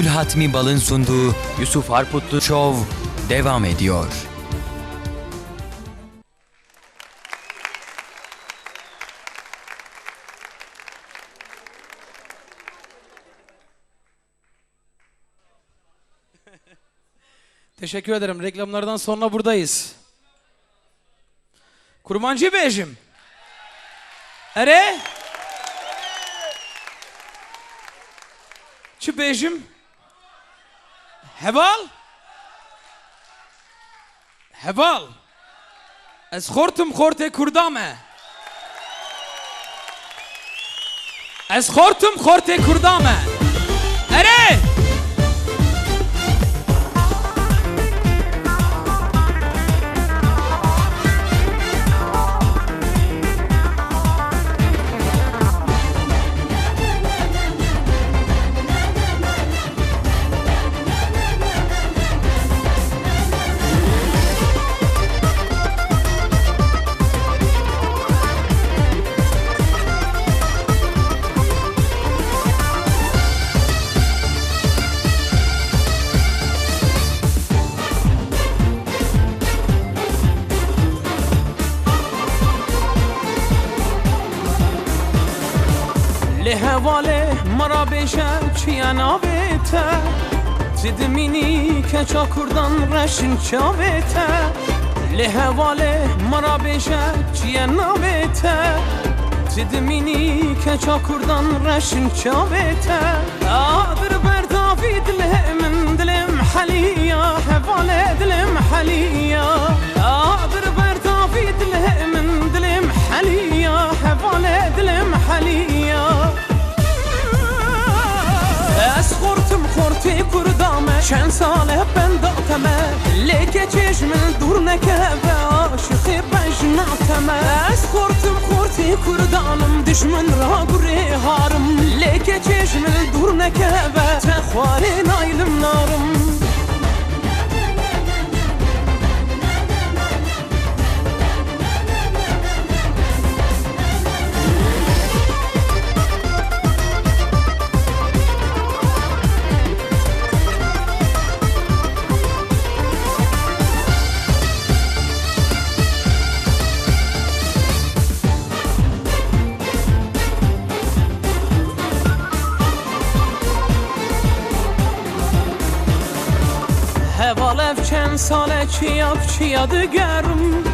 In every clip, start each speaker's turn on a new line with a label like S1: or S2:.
S1: Gül Hatmi Bal'ın sunduğu Yusuf Harputlu Show devam ediyor.
S2: Teşekkür ederim. Reklamlardan sonra buradayız. Kurmancı Beyciğim. Ere? Çi Beyciğim? Heval? Heval. Ez xortum xorte kurdame. Ez xortum xorte kurdame. Ere? لهواله مرا بشه چیا ناویته تدمینی که چاکردان رشن چاویته لهواله مرا بشه چیا ناویته تدمینی که چاکردان رشن چاویته آدر بر داوید من دلم حلیا هواله دلم حلیا کردامه چند ساله ben داتمه لیکه چشم دور نکه و عاشقی بجناتمه از خورتم خورتی کردانم دشمن را گره هارم لیکه چشم دور نکه و تخواری نایلم نارم Hevalev çend sale çiyak çiya digerim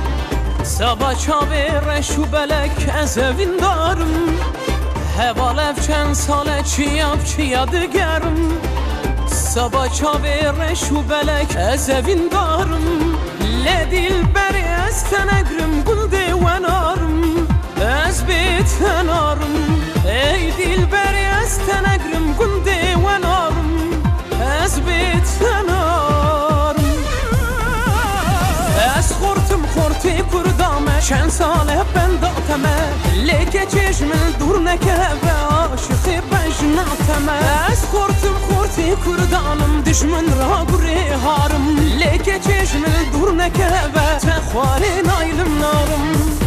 S2: Saba çavi reşu belek ez evindarım Hevalev çend sale çiyak çiya digerim Saba çavi reşu belek ez evindarım Le dilberi ez tenegrim gul devenarım Ez bitenarım Ey dilberi ez tenegrim gul devenarım Ez bitenarım چند ساله ben داتمه لیکه چشم دور نکه و عاشقی بجناتمه از خورتم خورتی کردانم دشمن را گره هارم لیکه چشم دور نکه و تخواری نایلم نارم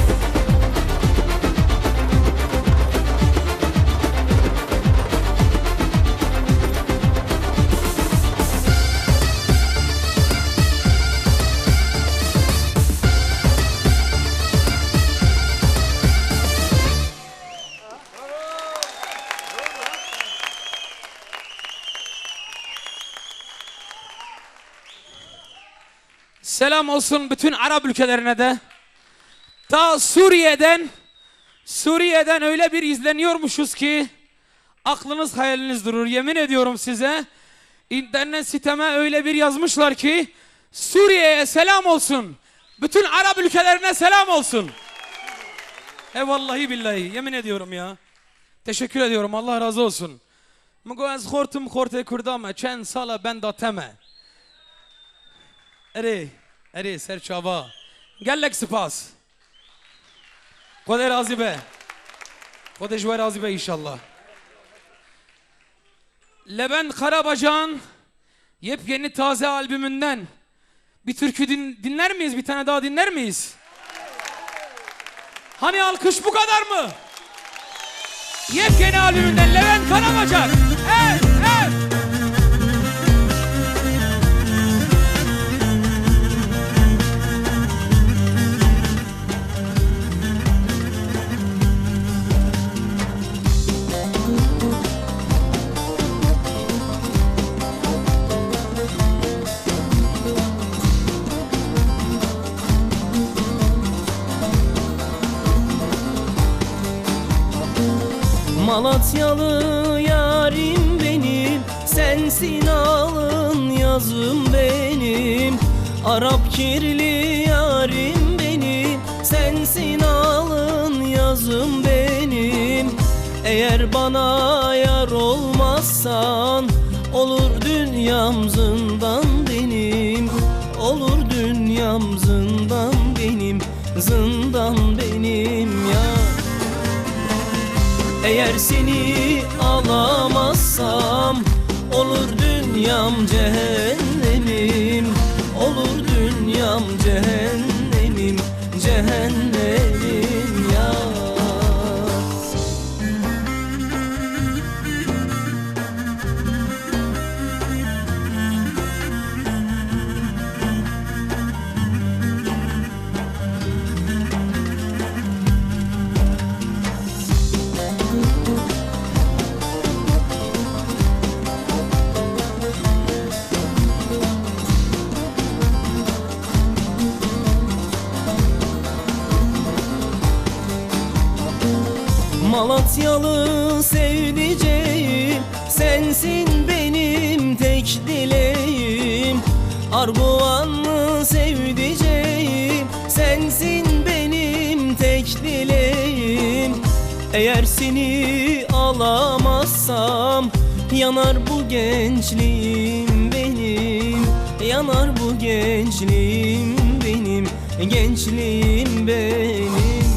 S2: Selam olsun bütün Arap ülkelerine de. Ta Suriye'den Suriye'den öyle bir izleniyormuşuz ki aklınız hayaliniz durur. Yemin ediyorum size. İnternet siteme öyle bir yazmışlar ki Suriye'ye selam olsun. Bütün Arap ülkelerine selam olsun. E vallahi billahi yemin ediyorum ya. Teşekkür ediyorum Allah razı olsun. Mugo xorte kurdame çend sala ben dateme. اره اره سر چاوا گلک سپاس خدا راضی به خدا جوه راضی به inşallah Levent Karabacan yepyeni taze albümünden bir türkü din- dinler miyiz? Bir tane daha dinler miyiz? Hani alkış bu kadar mı? Yepyeni albümünden Levent Karabacan.
S3: Malatyalı yarim benim Sensin alın yazım benim. Arap kirli yarim benim Sensin alın yazım benim. Eğer bana yar olmazsan Olur dünyam zindan eğer seni alamazsam Olur dünyam cehennemim Arguvanlı sevdiceğim? Sensin benim tek dileğim. Eğer seni alamazsam Yanar bu gençliğim benim. Yanar bu gençliğim benim Gençliğim benim.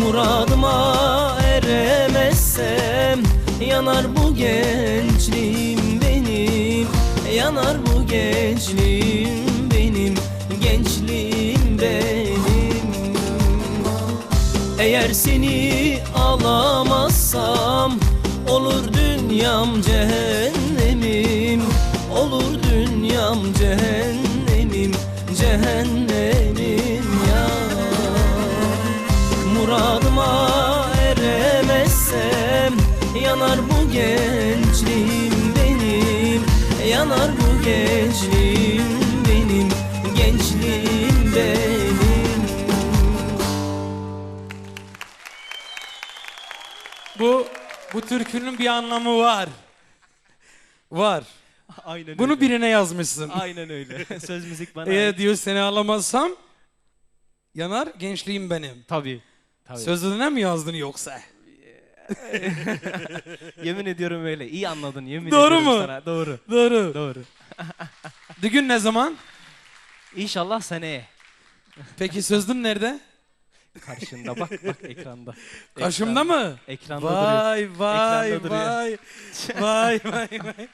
S3: Muradıma eremezsem Yanar bu gençliğim gençliğim benim Gençliğim benim. Eğer seni alamazsam Olur dünyam cehennemim Olur dünyam cehennemim Cehennemim ya. Muradıma gençliğim benim Gençliğim benim
S4: Bu bu türkünün bir anlamı var. Var.
S5: Aynen
S4: Bunu
S5: öyle.
S4: birine yazmışsın.
S5: Aynen öyle. Söz müzik bana.
S4: Eğer
S5: ait.
S4: diyor seni alamazsam yanar gençliğim benim.
S5: Tabii. Tabii.
S4: Sözlüğüne mi yazdın yoksa?
S5: Yemin ediyorum öyle. İyi anladın yemin
S4: Doğru
S5: ediyorum
S4: mu?
S5: sana. Doğru.
S4: Doğru.
S5: Doğru.
S4: Düğün ne zaman?
S5: İnşallah seneye.
S4: Peki sözlüm nerede?
S5: Karşında bak bak ekranda.
S4: Karşımda mı?
S5: Ekranda duruyor.
S4: Vay vay
S5: Ekranda duruyor.
S4: vay. vay vay vay.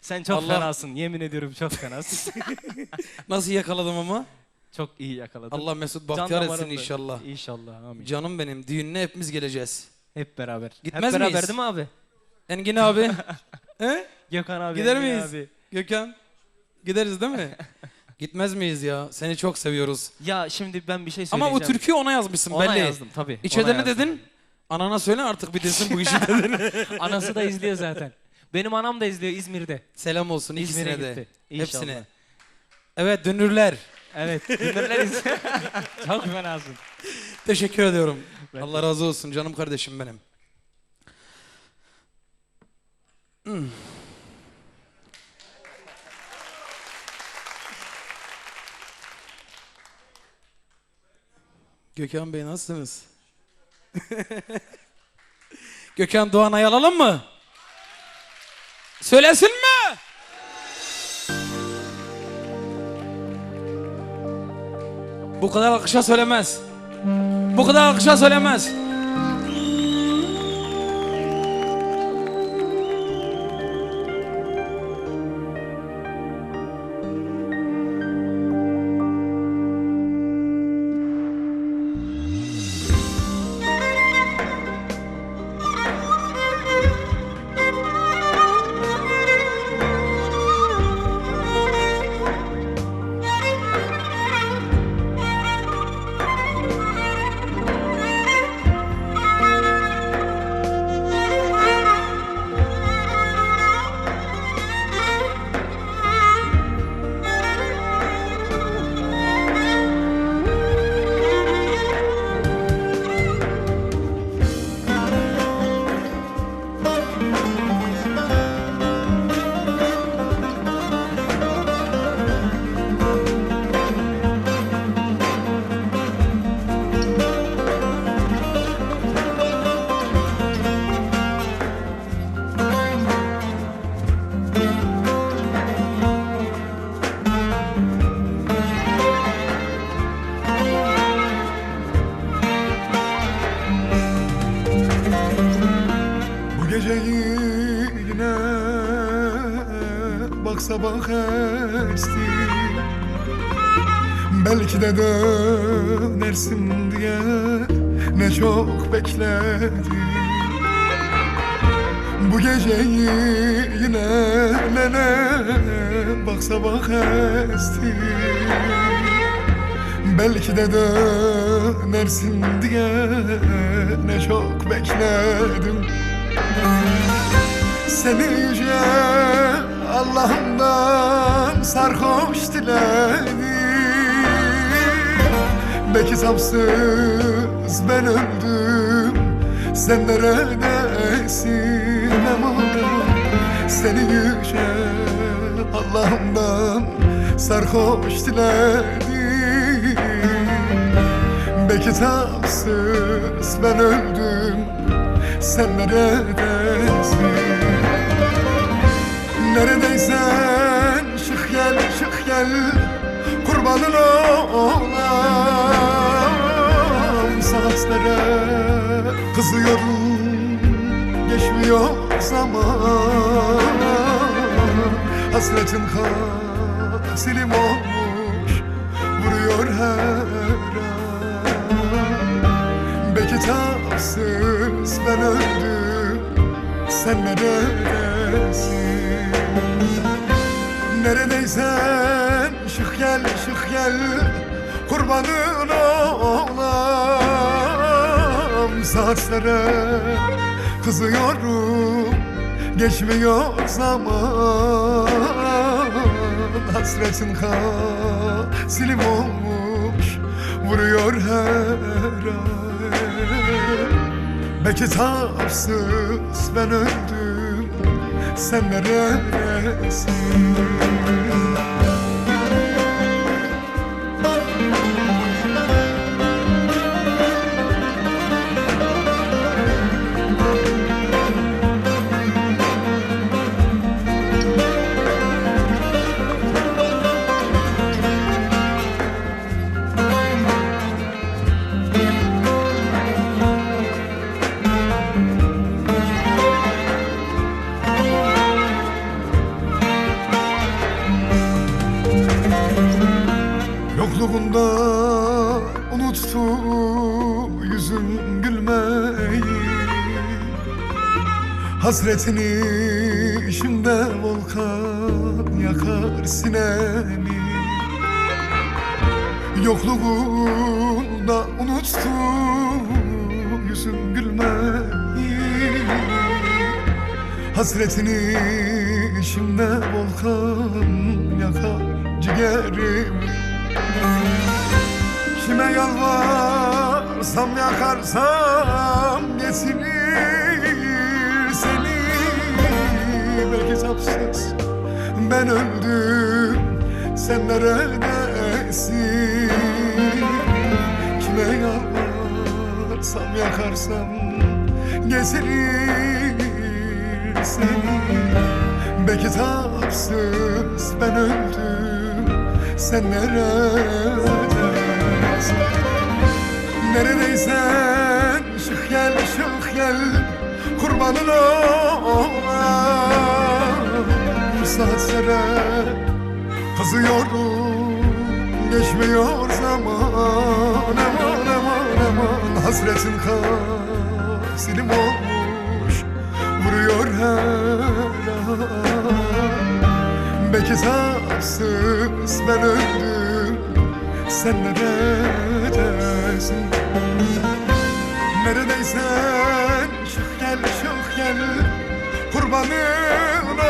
S5: Sen çok
S4: Allah-
S5: fenasın. Yemin ediyorum çok fenasın.
S4: Nasıl yakaladım ama?
S5: çok iyi yakaladın.
S4: Allah Mesut
S5: Can
S4: bahtiyar etsin
S5: damarında.
S4: inşallah.
S5: İnşallah amin.
S4: Canım benim düğününe hepimiz geleceğiz.
S5: Hep beraber.
S4: Gitmez
S5: Hep beraber
S4: miyiz?
S5: değil mi abi?
S4: Engin abi. He?
S5: Gökhan abi.
S4: Gider
S5: Engin
S4: miyiz?
S5: Abi.
S4: Gökhan. Gideriz değil mi? Gitmez miyiz ya? Seni çok seviyoruz.
S5: Ya şimdi ben bir şey söyleyeceğim.
S4: Ama bu türküyü ona yazmışsın
S5: Ona
S4: belli.
S5: yazdım tabii.
S4: İçeride
S5: ona
S4: ne
S5: yazdım.
S4: dedin? Anana söyle artık bitirsin bu işi dedin.
S5: Anası da izliyor zaten. Benim anam da izliyor İzmir'de.
S4: Selam olsun
S5: İzmir'e
S4: ikisine de.
S5: gitti. İnşallah.
S4: Hepsine. Evet dönürler.
S5: Evet. Dinlerler izliyor. çok fenasın.
S4: Teşekkür ediyorum. Allah razı olsun canım kardeşim benim. Hmm. Gökhan Bey nasılsınız? Gökhan Doğanay'ı alalım mı? Söylesin mi? Bu kadar akışa söylemez. Bu kadar akışa söylemez.
S6: De dönersin diye ne çok bekledim. Bu geceyi yine lele bak sabah esti Belki de dönersin diye ne çok bekledim. Seni yüce Allah'ımdan sarhoş diledim Belki zamsız ben öldüm. Sen neredesin? Aman Seni yüce Allah'ımdan sarhoş diledim. Belki tamsız ben öldüm. Sen neredesin? Neredeysen çık gel çık gel. Kurbanın olam Saatlere kızıyorum Geçmiyor zaman. Hasretin hasilim olmuş Vuruyor her an. Belki tamsız ben öldüm Sen neredesin Neredeysen çık gel çık gel Kurbanın olam Saatlere kızıyorum Geçmiyor zaman. Hasretin hasilim olmuş Vuruyor her an. Belki tapsız ben öldüm Sen neredesin Hasretini içimde volkan yakar sinemi. Yokluğunda unuttu yüzüm gülmeyi. Hasretini içimde volkan yakar ciğerimi Kime yalvarsam yakarsam getirir Belki sapsız ben öldüm sen neredesin? Kime yalvarsam yakarsam getirir seni Belki tapsız ben öldüm Sen neredesin? Neredeysen çık gel çık gel Kurbanın olam Saatlere kızıyorum Geçmiyor zaman. Aman aman aman. Hasretin hasilim olmuş Vuruyor her an. Belki tapsız ben öldüm Sen neredesin Neredeysen çık gel çık gel. Kurbanın olam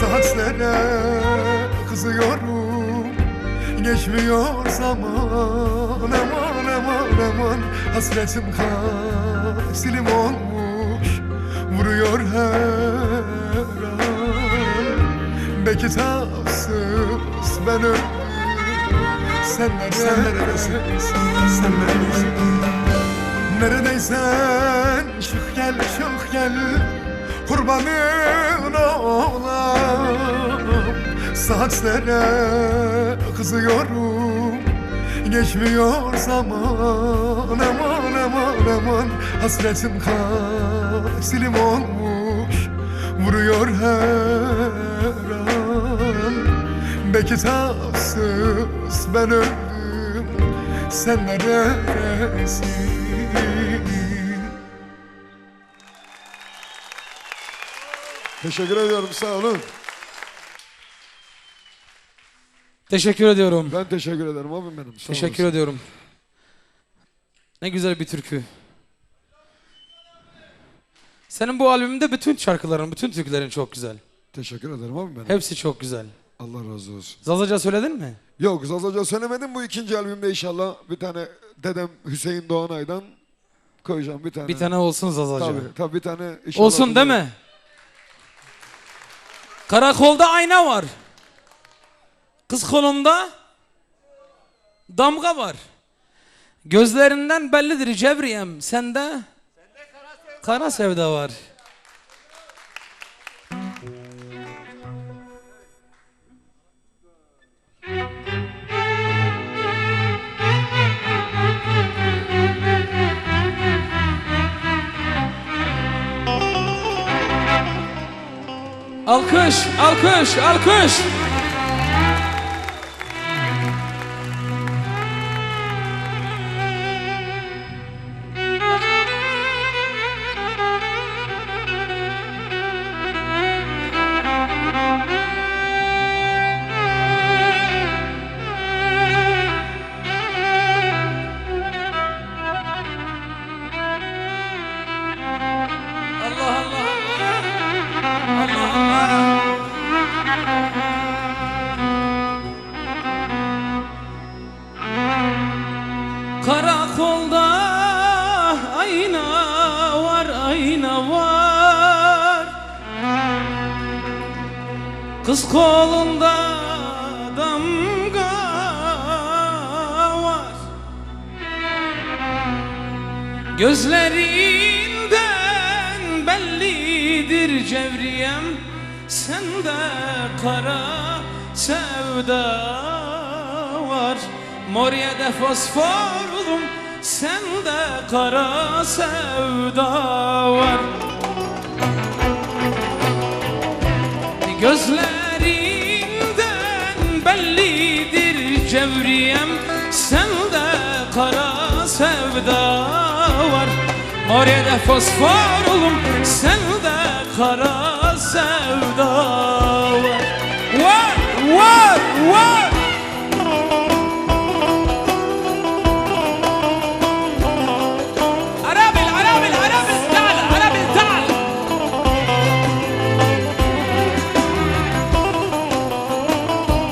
S6: Saatlere kızıyorum. Geçmiyor zaman aman aman aman. Hasretim hasilim olmuş Vuruyor her an. Belki tapsız ben öldüm Sen neredesin? Sen neredesin? Neredeysen çık gel çık gel Kurbanın olam. Saatlere kızıyorum Geçmiyor zaman. Aman aman aman Hasretim kasilim olmuş. Vuruyor her an. Belki tavsız ben öldüm. Sen neredesin Teşekkür ediyorum sağ olun.
S4: Teşekkür ediyorum.
S6: Ben teşekkür ederim abim benim. Sağ
S4: Teşekkür
S6: olasın.
S4: ediyorum. Ne güzel bir türkü. Senin bu albümünde bütün şarkıların, bütün türkülerin çok güzel.
S6: Teşekkür ederim abim benim.
S4: Hepsi çok güzel.
S6: Allah razı olsun.
S4: Zazaca söyledin mi?
S6: Yok Zazaca söylemedim bu ikinci albümde inşallah bir tane dedem Hüseyin Doğanay'dan koyacağım bir tane.
S4: Bir tane olsun Zazaca.
S6: Tabii tabii bir tane inşallah.
S4: Olsun değil mi? Karakolda ayna var. Kız kolunda damga var. Gözlerinden bellidir Cevriyem. Sende kara sevda var. Alkış, alkış, alkış. Bellidir cevriyem Sende kara sevda var. Moriye'de fosforlum Sende kara sevda var. Gözlerinden bellidir cevriyem Sende kara sevda var. Moriye'de fosfor olum Sende kara sevda var Var, var, var Arabil, Arabil, Arabil, تعال, Arabil, تعال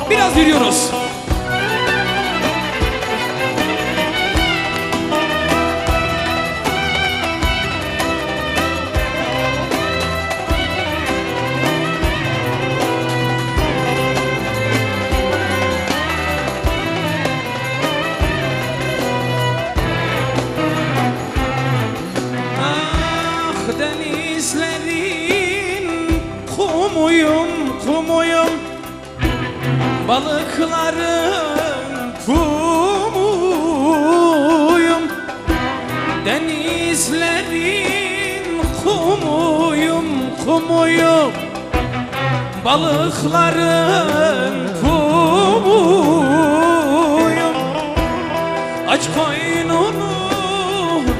S4: Biraz yürüyoruz. Balıkların kumuyum. Aç koynunu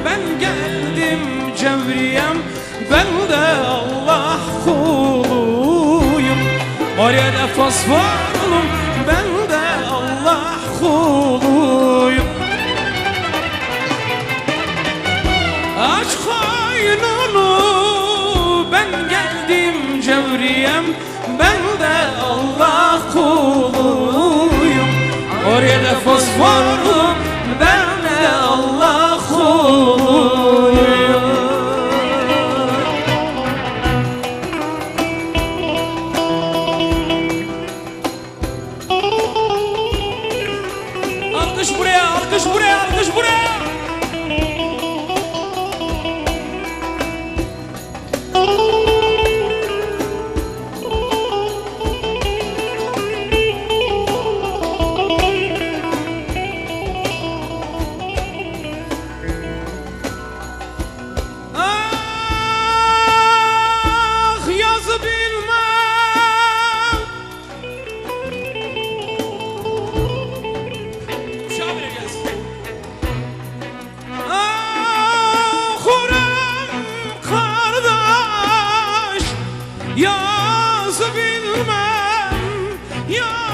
S4: ben geldim cevriyem Ben de Allah kuluyum. Oraya da fosforlum ben de Allah kuluyum. Aç koynunu ben geldim cevriyem da fosforlum ben de Allah kuluyum Alkış buraya, alkış buraya, alkış buraya.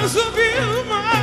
S4: subiu mais.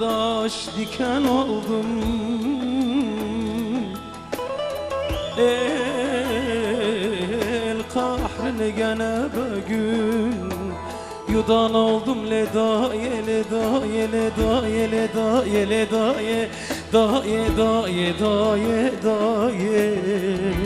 S4: Kardeş diken oldum. El kahrını gene bugün Yudan oldum. Ye leda ye ye da ye da ye da ye da ye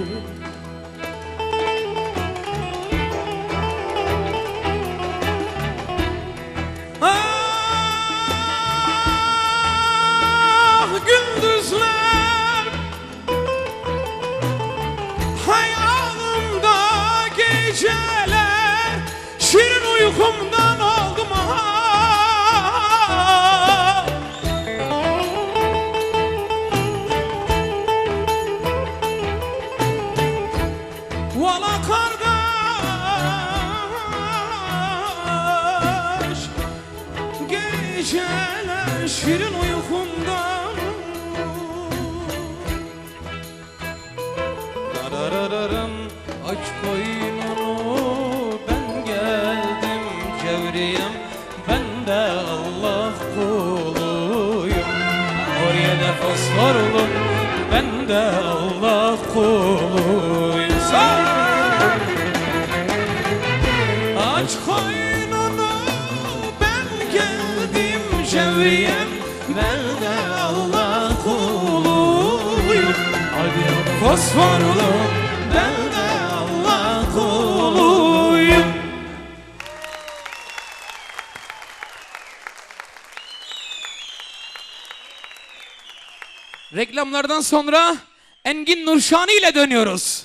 S4: aç koynunu ben geldim cevriyem ben de Allah kuluyum. Oraya da fosforlum ben de Allah kuluyum. Aç koynunu ben geldim cevriyem ben de Allah kuluyum. Hadi fosforlu Reklamlardan sonra Engin Nurşani ile dönüyoruz.